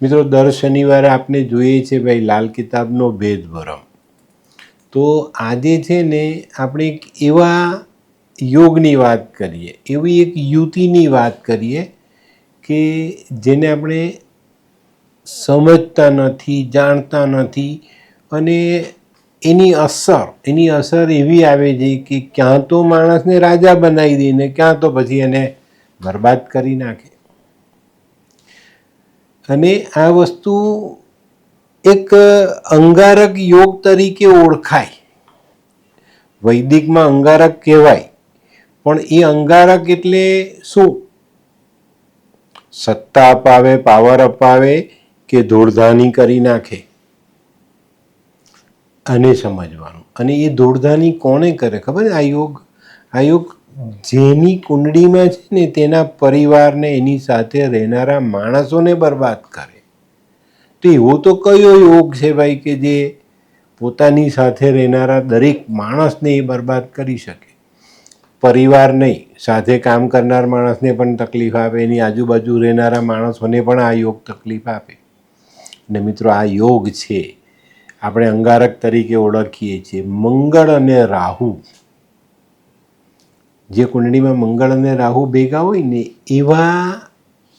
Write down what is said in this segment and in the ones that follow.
મિત્રો, દર શનિવારે આપણે જોઈએ છે ભાઈ, લાલ કિતાબનો ભેદ ભરમ તો આજે છે ને, આપણે એક એવા યોગની વાત કરીએ, એવી એક યુતિની વાત કરીએ કે જેને આપણે સમજતા નથી, જાણતા નથી અને એની અસર એની અસર એવી આવે છે કે ક્યાં તો માણસને રાજા બનાવી દે ને ક્યાં તો પછી એને બરબાદ કરી નાખે. અને આ વસ્તુ એક અંગારક યોગ તરીકે ઓળખાય. વૈદિકમાં અંગારક કહેવાય. પણ એ અંગારક એટલે શું? સત્તા અપાવે, પાવર અપાવે કે ધૂળધાની કરી નાખે? અને સમજવાનું. અને એ ધૂળધાની કોણે કરે? ખબર? આ યોગ આ યોગ જેની કુંડળીમાં છે ને તેના પરિવારને એની સાથે રહેનારા માણસોને બરબાદ કરે. તો એવો તો કયો યોગ છે ભાઈ કે જે પોતાની સાથે રહેનારા દરેક માણસને એ બરબાદ કરી શકે? પરિવાર નહીં, સાથે કામ કરનાર માણસને પણ તકલીફ આપે એની આજુબાજુ રહેનારા માણસોને પણ આ યોગ તકલીફ આપે. અને મિત્રો, આ યોગ છે, આપણે અંગારક તરીકે ઓળખીએ છીએ. મંગળ અને રાહુ જે કુંડળીમાં મંગળ અને રાહુ ભેગા હોય ને, એવા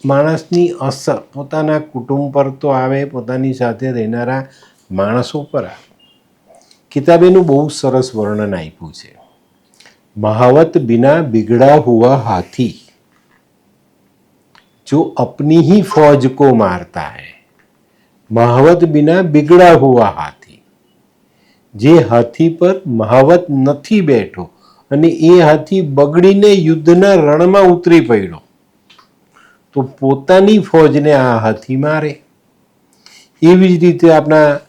માણસની અસર પોતાના કુટુંબ પર તો આવે, પોતાની સાથે રહેનારા માણસો પર આવે. કિતાબેનું બહુ સરસ વર્ણન આપ્યું છે. મહાવત બિના બિગડા હુઆ હાથી. જો અપની ही ફોજ કો મારતા है મહાવત બિના બિગડા હુઆ હાથી. જે હાથી પર મહાવત નથી બેઠો અને એ હાથી બગડીને યુદ્ધના રણમાં ઉતરી પડ્યો. તો પોતાની ફોજને આ હાથી મારે. એવી જ રીતે આપણા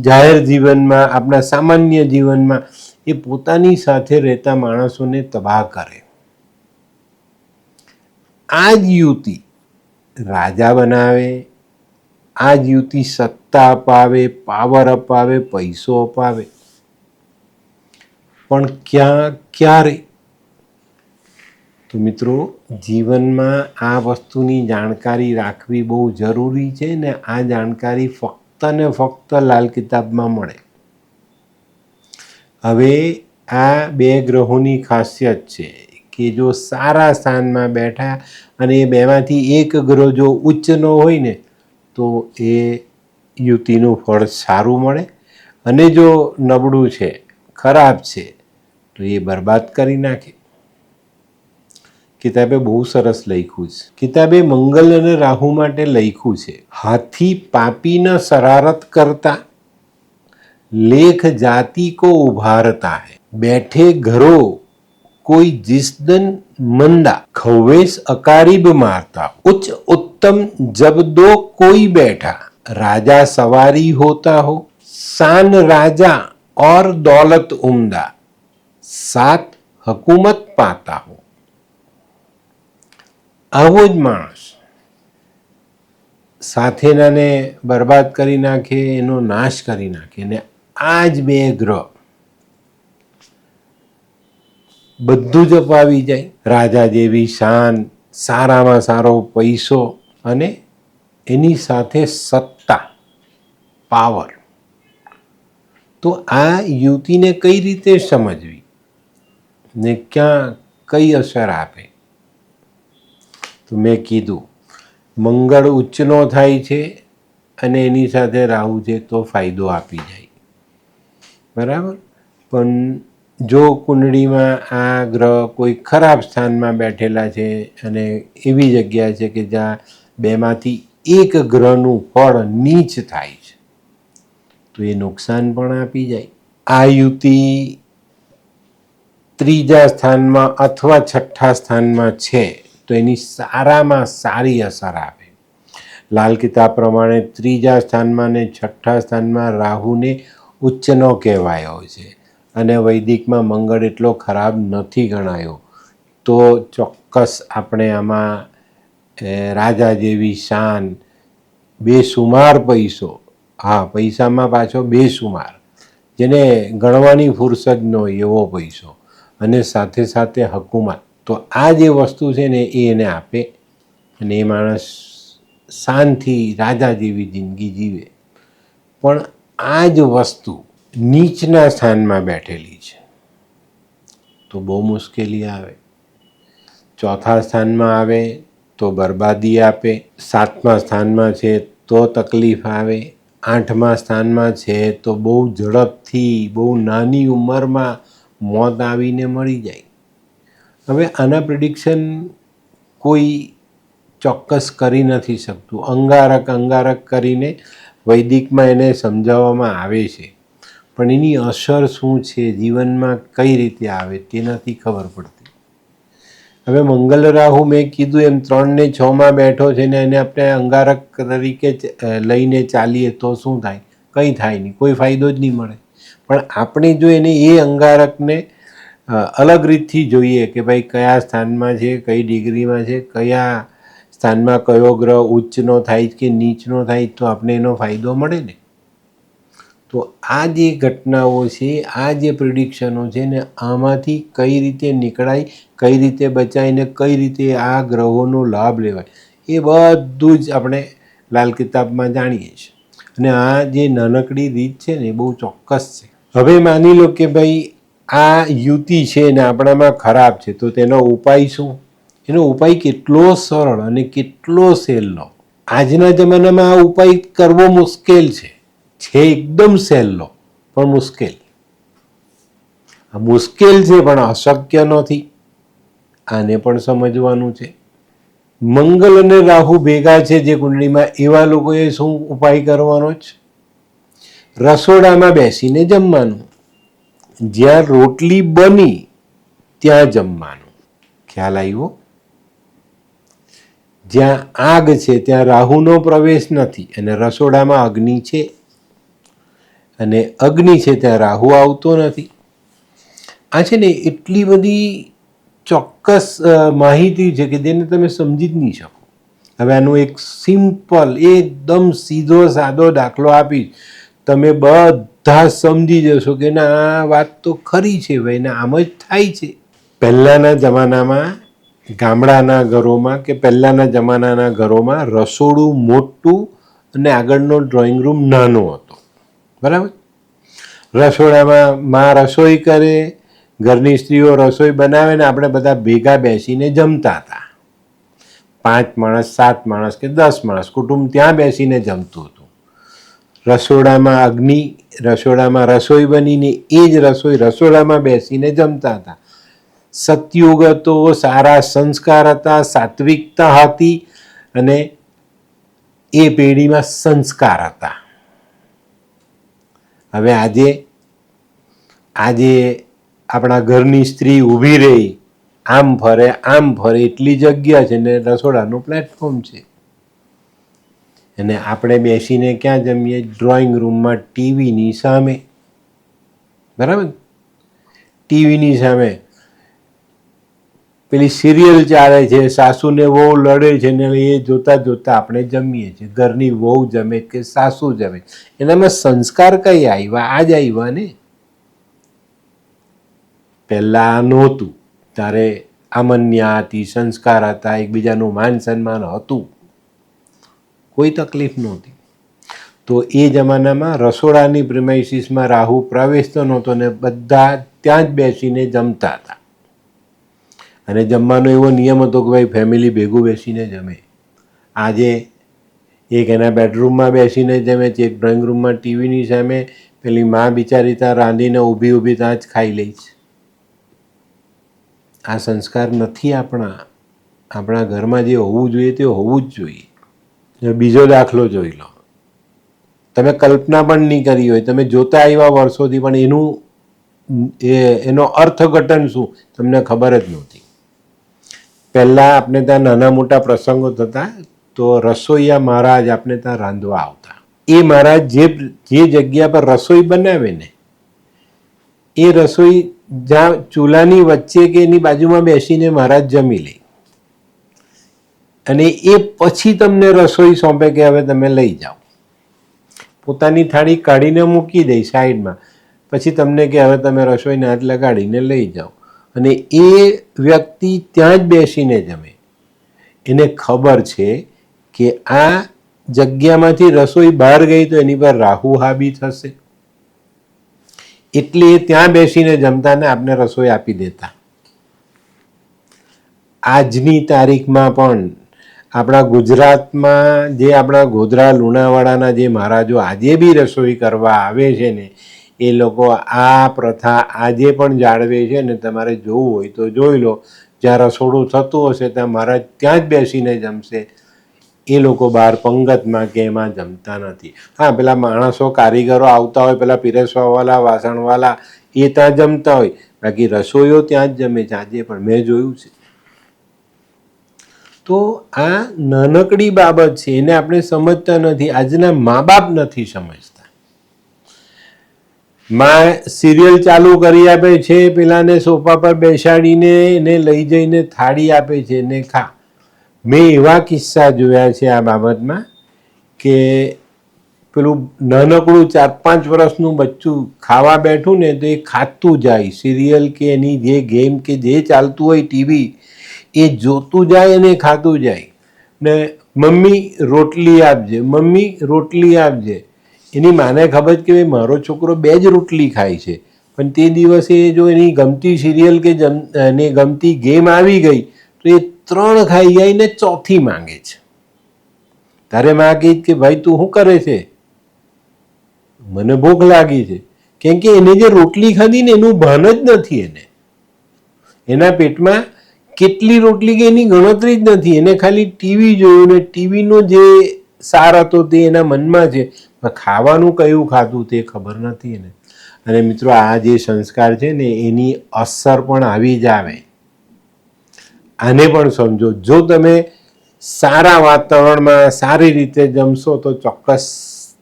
જાહેર જીવનમાં, આપણા સામાન્ય જીવનમાં એ પોતાની સાથે રહેતા માણસોને તબાહ કરે. આ જ યુતિ રાજા બનાવે આ જ યુતિ સત્તા અપાવે પાવર અપાવે, પૈસો અપાવે. પણ ક્યાં, ક્યારે? તો મિત્રો, જીવનમાં આ વસ્તુની જાણકારી રાખવી બહુ જરૂરી છે ને આ જાણકારી ફક્ત ને ફક્ત લાલ કિતાબમાં મળે. હવે આ બે ગ્રહોની ખાસિયત છે કે જો સારા સ્થાનમાં બેઠા અને એ બેમાંથી એક ગ્રહ જો ઉચ્ચનો હોય ને, તો એ યુતિનું ફળ સારું મળે અને જો નબળું છે ખરાબ છે, તો એ બરબાદ કરી નાખે. કિતાબે બહુ સરસ લખ્યું છે. કિતાબે મંગલ અને રાહુ માટે લખ્યું છે, હાથી પાપીના શરારત કરતા, લેખ જાતિ કો ઉભારતા હે. બેઠે ઘરો, કોઈ જિસદન મંદા, ખવેશ અકારીબ મારતા ઉચ્ચ ઉત્તમ જબ દો કોઈ બેઠા, રાજા સવારી હોતા હો. શાન રાજા और दौलत उम्दा साथ हकूमत पाता हो આવો જ માણસ સાથેનાને બરબાદ કરી નાખે એનો નાશ કરી નાખે ને આ જ બે ગ્રહ બધું જ અપાવી જાય રાજા જેવી શાન સારામાં સારો પૈસો અને એની સાથે સત્તા પાવર તો આ યુતિને કઈ રીતે સમજવી? ને ક્યાં કઈ અસર આપે? તો મેં કીધું, મંગળ ઉચ્ચનો થાય છે અને એની સાથે રાહુ છે તો ફાયદો આપી જાય. બરાબર? પણ જો કુંડળીમાં આ ગ્રહ કોઈ ખરાબ સ્થાનમાં બેઠેલા છે અને એવી જગ્યા છે કે જ્યાં બેમાંથી એક ગ્રહનું ફળ નીચ થાય છે તો એ નુકસાન પણ આપી જાય. આ યુતિ ત્રીજા સ્થાનમાં અથવા છઠ્ઠા સ્થાનમાં છે, તો એની સારામાં સારી અસર આવે. લાલ કિતાબ પ્રમાણે ત્રીજા સ્થાનમાં ને છઠ્ઠા સ્થાનમાં રાહુને ઉચ્ચનો કહેવાયો છે અને વૈદિકમાં મંગળ એટલો ખરાબ નથી ગણાયો, તો ચોક્કસ આપણે આમાં રાજા જેવી શાન, બેસુમાર પૈસો હા, પૈસામાં પાછો બેસુમાર જેને ગણવાની ફુરસદ ન એવો પૈસો અને સાથે સાથે હકુમત. તો આ જે વસ્તુ છે ને, એ એને આપે અને એ માણસ શાનથી રાજા જેવી જિંદગી જીવે. પણ આ જ વસ્તુ નીચના સ્થાનમાં બેઠેલી છે. તો બહુ મુશ્કેલી આવે. ચોથા સ્થાનમાં આવે તો બરબાદી આપે. સાતમા સ્થાનમાં છે તો તકલીફ આવે. આઠમા સ્થાનમાં છે તો બહુ ઝડપથી, બહુ નાની ઉંમરમાં મોત આવીને મળી જાય. હવે આના પ્રિડિક્શન કોઈ ચોક્કસ કરી નથી શકતું. અંગારક અંગારક કરીને વૈદિકમાં એને સમજાવવામાં આવે છે. પણ એની અસર શું છે, જીવનમાં કઈ રીતે આવે તે નથી ખબર પડતી હવે મંગલ રાહુ મેં કીધું એમ ત્રણ ને છ માં બેઠો છે ને એને આપણે અંગારક તરીકે લઈને ચાલીએ તો શું થાય? કંઈ થાય નહીં, કોઈ ફાયદો જ નહીં મળે. પણ આપણે જો એને એ અંગારકને અલગ રીતથી જોઈએ કે ભાઈ કયા સ્થાનમાં છે, કઈ ડિગ્રીમાં છે, કયા સ્થાનમાં કયો ગ્રહ ઉચ્ચનો થાય કે નીચનો થાય તો આપણે એનો ફાયદો મળે ને? તો આ જે ઘટનાઓ છે, આ જે પ્રિડિક્શનો છે ને આમાંથી કઈ રીતે નીકળાય, કઈ રીતે બચાવીને કઈ રીતે આ ગ્રહોનો લાભ લેવાય, એ બધું જ આપણે લાલ કિતાબમાં જાણીએ છીએ. અને આ જે નાનકડી રીત છે ને એ બહુ ચોક્કસ છે. હવે માની લો કે ભાઈ આ યુતિ છે ને આપણામાં ખરાબ છે, તો તેનો ઉપાય શું? એનો ઉપાય કેટલો સરળ અને કેટલો સહેલો આજના જમાનામાં આ ઉપાય કરવો મુશ્કેલ છે. છે એકદમ સહેલો, પણ મુશ્કેલ. આ મુશ્કેલ છે, પણ અશક્ય નથી. આને પણ સમજવાનું છે. મંગલ અને રાહુ ભેગા છે જે કુંડળીમાં, એવા લોકોએ શું ઉપાય કરવાનો છે રસોડામાં બેસીને જમવાનું. જ્યાં રોટલી બની, ત્યાં જમવાનું. ખ્યાલ આવ્યો? જ્યાં આગ છે, ત્યાં રાહુનો પ્રવેશ નથી અને રસોડામાં અગ્નિ છે. અને અગ્નિ છે ત્યાં રાહુ આવતો નથી. આ છે ને એટલી બધી ચોક્કસ માહિતી છે કે જેને તમે સમજી જ નહીં શકો. હવે આનું એક સિમ્પલ, એકદમ સીધો, સાદો દાખલો આપીશ તમે બધા સમજી જશો કે ના, આ વાત તો ખરી છે ભાઈ, ને આમ જ થાય છે. પહેલાંના જમાનામાં ગામડાના ઘરોમાં કે પહેલાંના જમાનાના ઘરોમાં રસોડું મોટું અને આગળનો ડ્રોઈંગ રૂમ નાનો હતો. બરાબર? રસોડામાં માં રસોઈ કરે, ઘરની સ્ત્રીઓ રસોઈ બનાવે ને આપણે બધા ભેગા બેસીને જમતા હતા. પાંચ માણસ, સાત માણસ કે દસ માણસ કુટુંબ ત્યાં બેસીને જમતું હતું. રસોડામાં અગ્નિ, રસોડામાં રસોઈ બનીને એ જ રસોઈ રસોડામાં બેસીને જમતા હતા. સતયુગ હતો સારા સંસ્કાર હતા, સાત્વિકતા હતી અને એ પેઢીમાં સંસ્કાર હતા. હવે આજે આજે આપણા ઘરની સ્ત્રી ઊભી રહી, આમ ફરે આમ ફરે, એટલી જગ્યા છે ને રસોડાનું પ્લેટફોર્મ છે. અને આપણે બેસીને ક્યાં જમીએ? ડ્રોઈંગ રૂમમાં ટીવીની સામે. બરાબર? ટીવીની સામે. પેલી સિરિયલ ચાલે છે, સાસુને વહુ લડે છે ને એ જોતા જોતા આપણે જમીએ છીએ. ઘરની વહુ જમે કે સાસુ જમે. એનામાં સંસ્કાર કઈ આવ્યા આ જ આવ્યા ને? પહેલાં નહોતું. ત્યારે અમન્યા હતી, સંસ્કાર હતા, એકબીજાનું માન સન્માન હતું. કોઈ તકલીફ નહોતી. તો એ જમાનામાં રસોડાની પ્રિમાઇસીસમાં રાહુ પ્રવેશતો નહોતો ને બધા ત્યાં જ બેસીને જમતા હતા. અને જમવાનો એવો નિયમ હતો કે ભાઈ ફેમિલી ભેગું બેસીને જમે. આજે એક એના બેડરૂમમાં બેસીને જમે છે એક ડ્રોઈંગ રૂમમાં ટીવીની સામે પેલી માં બિચારી ત્યાં રાંધીને ઊભી ઊભી ત્યાં જ ખાઈ લઈશ આ સંસ્કાર નથી આપણા. આપણા ઘરમાં જે હોવું જોઈએ તે હોવું જ જોઈએ. બીજો દાખલો જોઈ લો. તમે કલ્પના પણ નહીં કરી હોય. તમે જોતા આવ્યા વર્ષોથી પણ એનું, એ, એનો અર્થઘટન શું? તમને ખબર જ નહોતી. પહેલાં આપણે ત્યાં નાના મોટા પ્રસંગો થતા, તો રસોઈયા મહારાજ આપણે ત્યાં રાંધવા આવતા. એ મહારાજ જે જે જગ્યા પર રસોઈ બનાવે ને, એ રસોઈ જ્યાં ચૂલાની વચ્ચે કે એની બાજુમાં બેસીને મહારાજ જમી લે. અને એ પછી તમને રસોઈ સોંપે કે હવે તમે લઈ જાઓ. પોતાની થાળી કાઢીને મૂકી દે સાઈડમાં. પછી તમને કે હવે તમે રસોઈને હાથ લગાડીને લઈ જાઓ. અને એ વ્યક્તિ ત્યાં જ બેસીને જમે. એને ખબર છે કે આ જગ્યામાંથી રસોઈ બહાર ગઈ તો એની પર રાહુ હાબી થશે. એટલે એ ત્યાં બેસીને જમતા ને આપને રસોઈ આપી દેતા. આજની તારીખમાં પણ આપણા ગુજરાતમાં જે આપણા ગોધરા લુણાવાડાના જે મહારાજો આજે બી રસોઈ કરવા આવે છે ને એ લોકો આ પ્રથા આજે પણ જાળવે છે ને તમારે જોવું હોય તો જોઈ લો. જ્યાં રસોડું થતું હશે ત્યાં મહારાજ ત્યાં જ બેસીને જમશે. એ લોકો બહાર પંગતમાં કે એમાં જમતા નથી. હા, પેલા માણસો કારીગરો આવતા હોય, પેલા પીરસવાવાળા વાસણવાળા એ ત્યાં જમતા હોય. બાકી રસોઈઓ ત્યાં જ જમે છે. આજે પણ મેં જોયું છે. તો આ નાનકડી બાબત છે, એને આપણે સમજતા નથી. આજના મા બાપ નથી સમજતા. માં સિરિયલ ચાલુ કરી આપે છે, પેલાને સોફા પર બેસાડીને એને લઈ જઈને થાળી આપે છે, ને ખા. મેં એવા કિસ્સા જોયા છે આ બાબતમાં કે પેલું નાનકડું ચાર પાંચ વર્ષનું બચ્ચું ખાવા બેઠું ને તો એ ખાતું જાય. સિરિયલ કે એની જે ગેમ કે જે ચાલતું હોય ટીવી, એ જોતું જાય અને ખાતું જાય. ને મમ્મી રોટલી આપજે, મમ્મી રોટલી આપજે. એની માને ખબર કે ભાઈ મારો છોકરો બે જ રોટલી ખાય છે. પણ તે દિવસે જો એની ગમતી સિરિયલ કે જમ, એને ગમતી ગેમ આવી ગઈ, તો એ ત્રણ ખાઈ જાય ને ચોથી માંગે છે. તારે માં કહી કે ભાઈ તું શું કરે છે? મને ભૂખ લાગી છે. કેમ કે એને જે રોટલી ખાધી ને એનું ભાન જ નથી એને. એના પેટમાં કેટલી રોટલી કે એની ગણતરી જ નથી. એને ખાલી ટીવી જોયું ને ટીવીનો જે સાર હતો તે એના મનમાં છે. ખાવાનું કયું ખાધું તે ખબર નથી એને. અને મિત્રો, આ જે સંસ્કાર છે ને, એની અસર પણ આવી જ આવે. આને પણ સમજો, જો તમે સારા વાતાવરણમાં સારી રીતે જમશો તો ચોક્કસ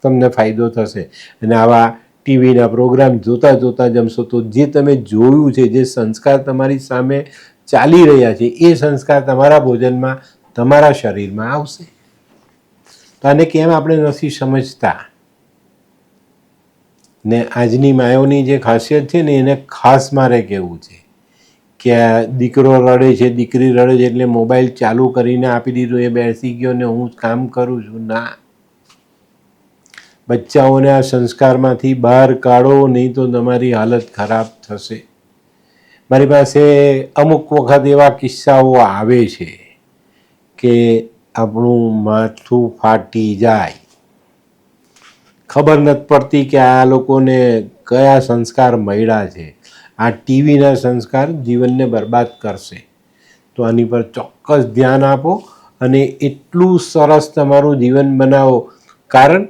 તમને ફાયદો થશે. અને આવા ટીવીના પ્રોગ્રામ જોતા જોતા જમશો તો જે તમે જોયું છે, જે સંસ્કાર તમારી સામે ચાલી રહ્યા છે, એ સંસ્કાર તમારા ભોજનમાં, તમારા શરીરમાં આવશે. તો આને કેમ આપણે નથી સમજતા? ને આજની માયોની જે ખાસિયત છે ને, એને ખાસ મારે કહેવું છે કે આ દીકરો રડે છે, દીકરી રડે છે એટલે મોબાઈલ ચાલુ કરીને આપી દીધો, એ બેસી ગયો ને હું કામ કરું છું. ના. બચ્ચાઓને આ સંસ્કારમાંથી બહાર કાઢો, નહીં તો તમારી હાલત ખરાબ થશે. મારી પાસે અમુક વખત એવા કિસ્સાઓ આવે છે કે આપણું માથું ફાટી જાય. ખબર નથી પડતી કે આ લોકોને કયા સંસ્કાર મળ્યા છે. આ ટીવીના સંસ્કાર જીવનને બરબાદ કરશે. તો આની પર ચોક્કસ ધ્યાન આપો અને એટલું સરસ તમારું જીવન બનાવો. કારણ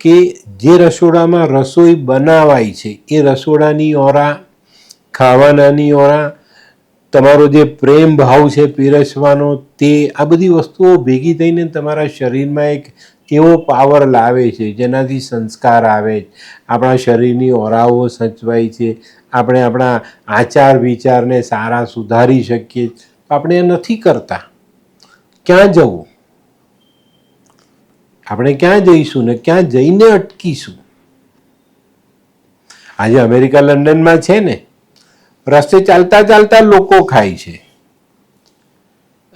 કે જે રસોડામાં રસોઈ બનાવાય છે, એ રસોડાની ઓરા, ખાવાનાની ઓરા, તમારો જે પ્રેમ ભાવ છે પીરસવાનો, તે આ બધી વસ્તુઓ ભેગી થઈને તમારા શરીરમાં એક એવો પાવર લાવે છે, જેનાથી સંસ્કાર આવે આપણા શરીરની ઓરાઓ સચવાય છે, આપણે આપણા આચાર વિચારને સારા સુધારી શકીએ આપણે એ નથી કરતા. ક્યાં જવું? આપણે ક્યાં જઈશું ને ક્યાં જઈને અટકીશું? આજે અમેરિકા, લંડનમાં છે ને? રસ્તે ચાલતા ચાલતા લોકો ખાય છે.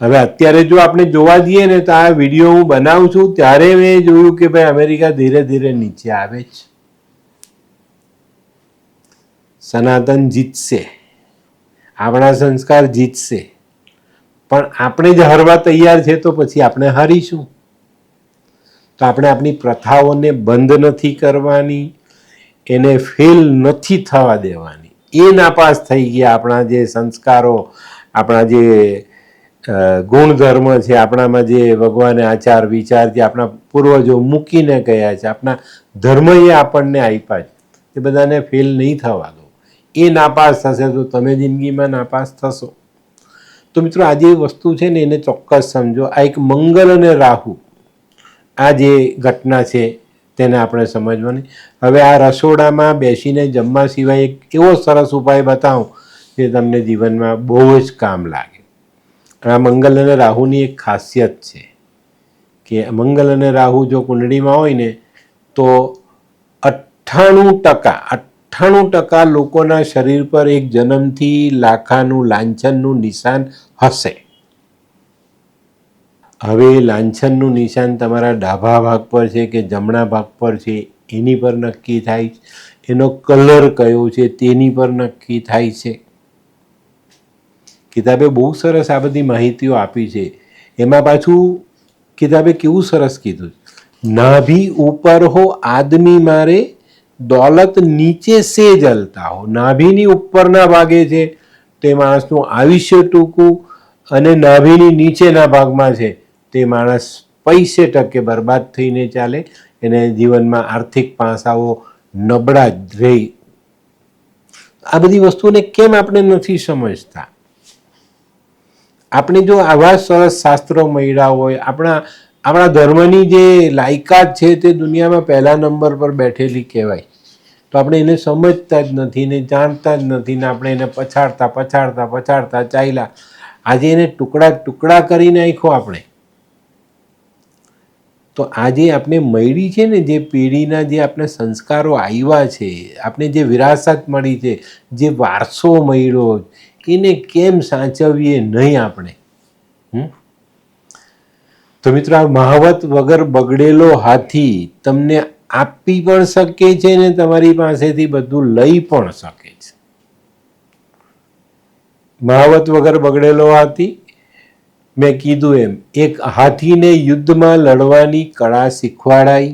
હવે અત્યારે જો આપણે જોવા જઈએ ને તો આ વીડિયો હું બનાવું છું, ત્યારે મેં જોયું કે ભાઈ અમેરિકા ધીરે ધીરે નીચે આવે છે સનાતન જીતશે. આપણા સંસ્કાર જીતશે. પણ આપણે જ હરવા તૈયાર છે તો પછી આપણે હારીશું. તો આપણે આપણી પ્રથાઓને બંધ નથી કરવાની, એને ફેલ નથી થવા દેવાની. એ નાપાસ થઈ ગયા આપણા જે સંસ્કારો, આપણા જે ગુણધર્મ છે, આપણામાં જે ભગવાને આચાર, વિચાર જે આપણા પૂર્વજો મૂકીને ગયા છે, આપણા ધર્મએ આપણને આપ્યા છે એ બધાને ફેલ નહીં થવા દો. એ નાપાસ થશે તો તમે જિંદગીમાં નાપાસ થશો. તો મિત્રો આજે જે વસ્તુ છે ને, એને ચોક્કસ સમજો. આ એક મંગલ અને રાહુ, આ જે ઘટના છે, તેને આપણે સમજવાની. હવે આ રસોડામાં બેસીને જમવા સિવાય એક એવો સરસ ઉપાય બતાવું, જે તમને જીવનમાં બહુ જ કામ લાગે. આ મંગલ અને રાહુની એક ખાસિયત છે કે મંગલ અને રાહુ જો કુંડળીમાં હોય ને, તો અઠ્ઠાણું ટકા અઠ્ઠાણું ટકા લોકોના શરીર પર એક જન્મથી લાખાનું લાંછનનું નિશાન હશે. હવે લાંછનનું નિશાન તમારા ડાભા ભાગ પર છે કે જમણા ભાગ પર છે, એની પર નક્કી થાય એનો કલર કયો છે, તેની પર નક્કી થાય છે. કિતાબે બહુ સરસ આ બધી માહિતીઓ આપી છે. એમાં પાછું કિતાબે કેવું સરસ કીધું નાભી ઉપર હો આદમી મારે, દોલત નીચે સે જલતા હો. નાભીની ઉપરના ભાગે છે તે માણસનું આયુષ્ય ટૂંકું અને નાભીની નીચેના ભાગમાં છે તે માણસ પૈસે ટકે બરબાદ થઈને ચાલે. એને જીવનમાં આર્થિક પાસાઓ નબળા જ રહે. આ બધી વસ્તુને કેમ આપણે નથી સમજતા? આપણે જો આવા સરસ શાસ્ત્રો મળ્યા હોય, આપણા આપણા ધર્મની જે લાયકાત છે તે દુનિયામાં પહેલા નંબર પર બેઠેલી કહેવાય. તો આપણે એને સમજતા જ નથી ને જાણતા જ નથી ને આપણે એને પછાડતા પછાડતા પછાડતા ચાલ્યા. આજે એને ટુકડા ટુકડા કરી નાખ્યો આપણે. તો આજે આપણે મળી છે ને જે પેઢીના જે આપણે સંસ્કારો આવ્યા છે આપણે જે વિરાસત મળી છે, જે વારસો મળ્યો એને કેમ સાચવીએ નહીં આપણે? તો મિત્રો, આ મહાવત વગર બગડેલો હાથી તમને આપી પણ શકે છે ને તમારી પાસેથી બધું લઈ પણ શકે છે. મહાવત વગર બગડેલો હાથી, મેં કીધું એમ, એક હાથીને યુદ્ધમાં લડવાની કળા શીખવાડાઈ.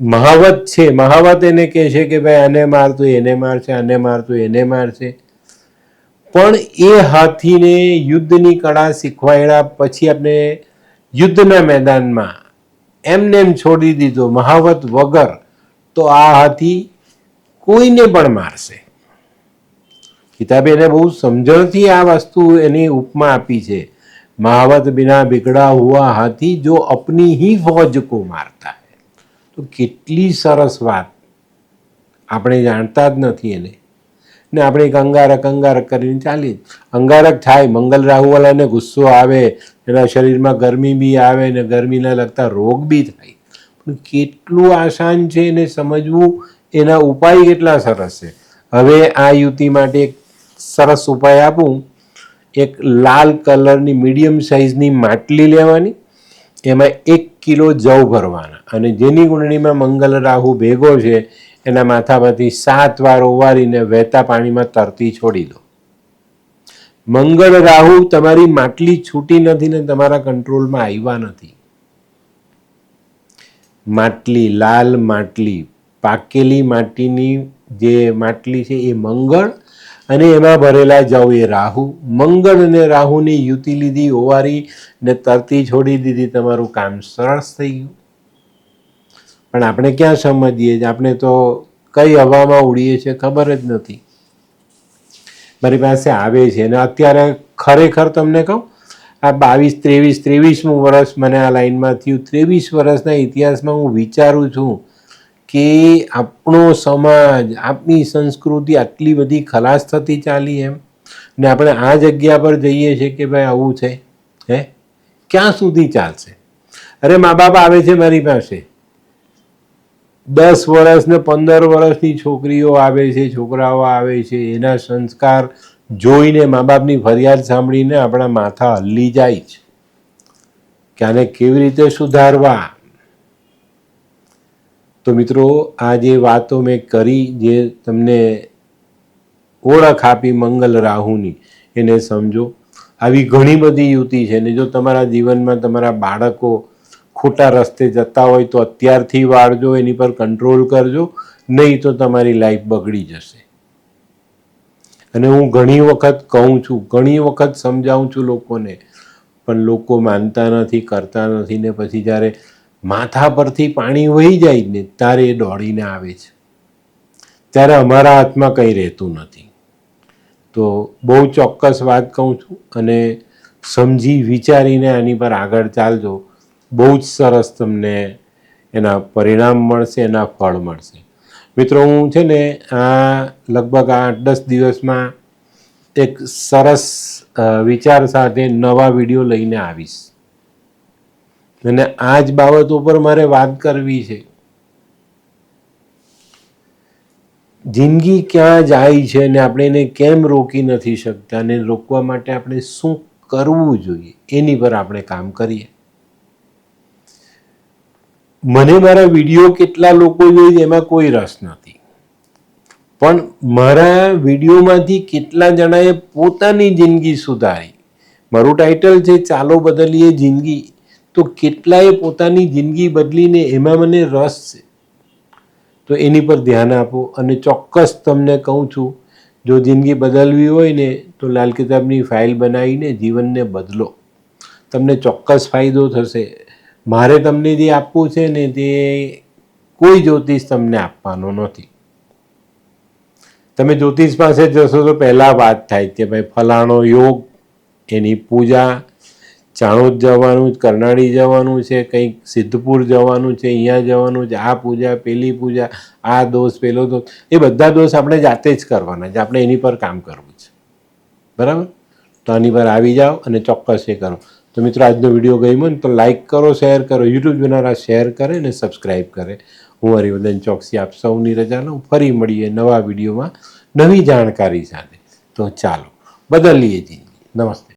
મહાવત છે, મહાવત એને કહે છે કે ભાઈ આને મારતું, એને મારશે, આને મારતું, એને મારશે. પણ એ હાથીને યુદ્ધની કળા શીખવાડ્યા પછી આપણે યુદ્ધના મેદાનમાં એમને એમ છોડી દીધો મહાવત વગર, તો આ હાથી કોઈને પણ મારશે. કિતાબે એને બહુ સમજણથી આ વસ્તુ એની ઉપમા આપી છે. મહાવત બિના બિગડા હુઆ હાથી જો અપની હી ફોજ કો મારતા હે. તો કેટલી સરસ વાત. આપણે જાણતા જ નથી એને. ને આપણે એક અંગારક અંગારક કરીને ચાલીએ. અંગારક થાય, મંગલ રાહુવાળાને ગુસ્સો આવે, એના શરીરમાં ગરમી બી આવે ને ગરમીને લગતા રોગ બી થાય. પણ કેટલું આસાન છે એને સમજવું? એના ઉપાય કેટલા સરસ છે? હવે આ યુવતી માટે એક સરસ ઉપાય આપું. એક લાલ કલરની મીડિયમ સાઇઝની માટલી લેવાની. એમાં એક કિલો જવ ભરવાના. અને જેની કુંડળીમાં મંગલ રાહુ ભેગો છે એના માથામાંથી સાત વાર ઓવારીને વહેતા પાણીમાં તરતી છોડી દો. મંગળ રાહુ તમારી માટલી છૂટી નથી ને તમારા કંટ્રોલમાં આવ્યા નથી. માટલી, લાલ માટલી, પાકેલી માટીની જે માટલી છે એ મંગળ અને એમાં ભરેલા જાવ એ રાહુ. મંગળ અને રાહુની યુતિ લીધી, ઓવારી ને તરતી છોડી દીધી, તમારું કામ સરસ થઈ ગયું. પણ આપણે ક્યાં સમજીએ આપણે તો કઈ હવામાં ઉડીએ છીએ ખબર જ નથી. મારી પાસે આવે છે અને અત્યારે ખરેખર તમને કહું, આ બાવીસ, ત્રેવીસ, ત્રેવીસમું વર્ષ મને આ લાઈનમાં થયું. ત્રેવીસ વર્ષના ઇતિહાસમાં હું વિચારું છું કે આપણો સમાજ આપણી સંસ્કૃતિ આટલી બધી ખલાસ થતી ચાલી એમ. ને આપણે આ જગ્યા પર જઈએ છીએ કે ભાઈ આવું છે, હે? ક્યાં સુધી ચાલશે? અરે મા બાપ આવે છે મારી પાસે. દસ વર્ષ ને પંદર વર્ષની છોકરીઓ આવે છે, છોકરાઓ આવે છે, એના સંસ્કાર જોઈને મા બાપની ફરિયાદ સાંભળીને આપણા માથા હલ્લી જાય છે. કે આને કેવી રીતે સુધારવા? તો મિત્રો, આ જે વાતો મેં કરી, જે તમને ઓળખ આપી મંગલ રાહુની, એને સમજો. આવી ઘણી બધી યુતિ છે ને, જો તમારા જીવનમાં તમારા બાળકો ખોટા રસ્તે જતા હોય તો અત્યારથી વાળજો, એની પર કંટ્રોલ કરજો, નહીં તો તમારી લાઈફ બગડી જશે. અને હું ઘણી વખત કહું છું, ઘણી વખત સમજાવું છું લોકોને, પણ લોકો માનતા નથી, કરતા નથી, ને પછી જ્યારે માથા પરથી પાણી વહી જાય ને ત્યારે એ દોડીને આવે છે. ત્યારે અમારા હાથમાં કંઈ રહેતું નથી. તો બહુ ચોક્કસ વાત કહું છું અને સમજી વિચારીને આની પર આગળ ચાલજો. બહુ જ સરસ તમને એના પરિણામ મળશે, એના ફળ મળશે. મિત્રો, હું છે ને આ લગભગ આઠ દસ દિવસમાં એક સરસ વિચાર સાથે નવા વીડિયો લઈને આવીશ. અને આ જ બાબત ઉપર મારે વાત કરવી છે. જિંદગી ક્યાં જાય છે અને આપણે એને કેમ રોકી નથી શકતા અને રોકવા માટે આપણે શું કરવું જોઈએ એની પર આપણે કામ કરીએ. મને મારા વીડિયો કેટલા લોકો જોઈ એમાં કોઈ રસ નથી. પણ મારા વિડીયોમાંથી કેટલા જણાએ પોતાની જિંદગી સુધારી? મારું ટાઇટલ છે, ચાલો બદલીએ જિંદગી. તો કેટલાએ પોતાની જિંદગી બદલીને એમાં મને રસ છે? તો એની પર ધ્યાન આપો અને ચોક્કસ તમને કહું છું, જો જિંદગી બદલવી હોય ને, તો લાલ કિતાબની ફાઇલ બનાવીને જીવનને બદલો. તમને ચોક્કસ ફાયદો થશે. મારે તમને જે આપવું છે ને તે કોઈ જ્યોતિષ તમને આપવાનો નથી. તમે જ્યોતિષ પાસે જશો તો પહેલાં વાત થાય કે ભાઈ ફલાણો યોગ, એની પૂજા, ચાણોદ જવાનું કરનાળી જવાનું છે, કંઈક સિદ્ધપુર જવાનું છે, અહીંયા જવાનું છે, આ પૂજા, પેલી પૂજા, આ દોષ, પેલો દોષ, એ બધા દોષ આપણે જાતે જ કરવાના છે. આપણે એની પર કામ કરવું છે. બરાબર? તો આની પર આવી જાઓ અને ચોક્કસ એ કરો. તો મિત્રો, આજનો વીડિયો ગમ્યો ને તો લાઇક કરો શેર કરો. યુટ્યુબ જોનારા શેર કરે અને સબસ્ક્રાઈબ કરે. હું હરિવદન ચોકસી આપ સૌની રજા લઉં. ફરી મળીએ નવા વિડીયોમાં નવી જાણકારી સાથે. તો ચાલો, બદલીએ જિંદગી. નમસ્તે.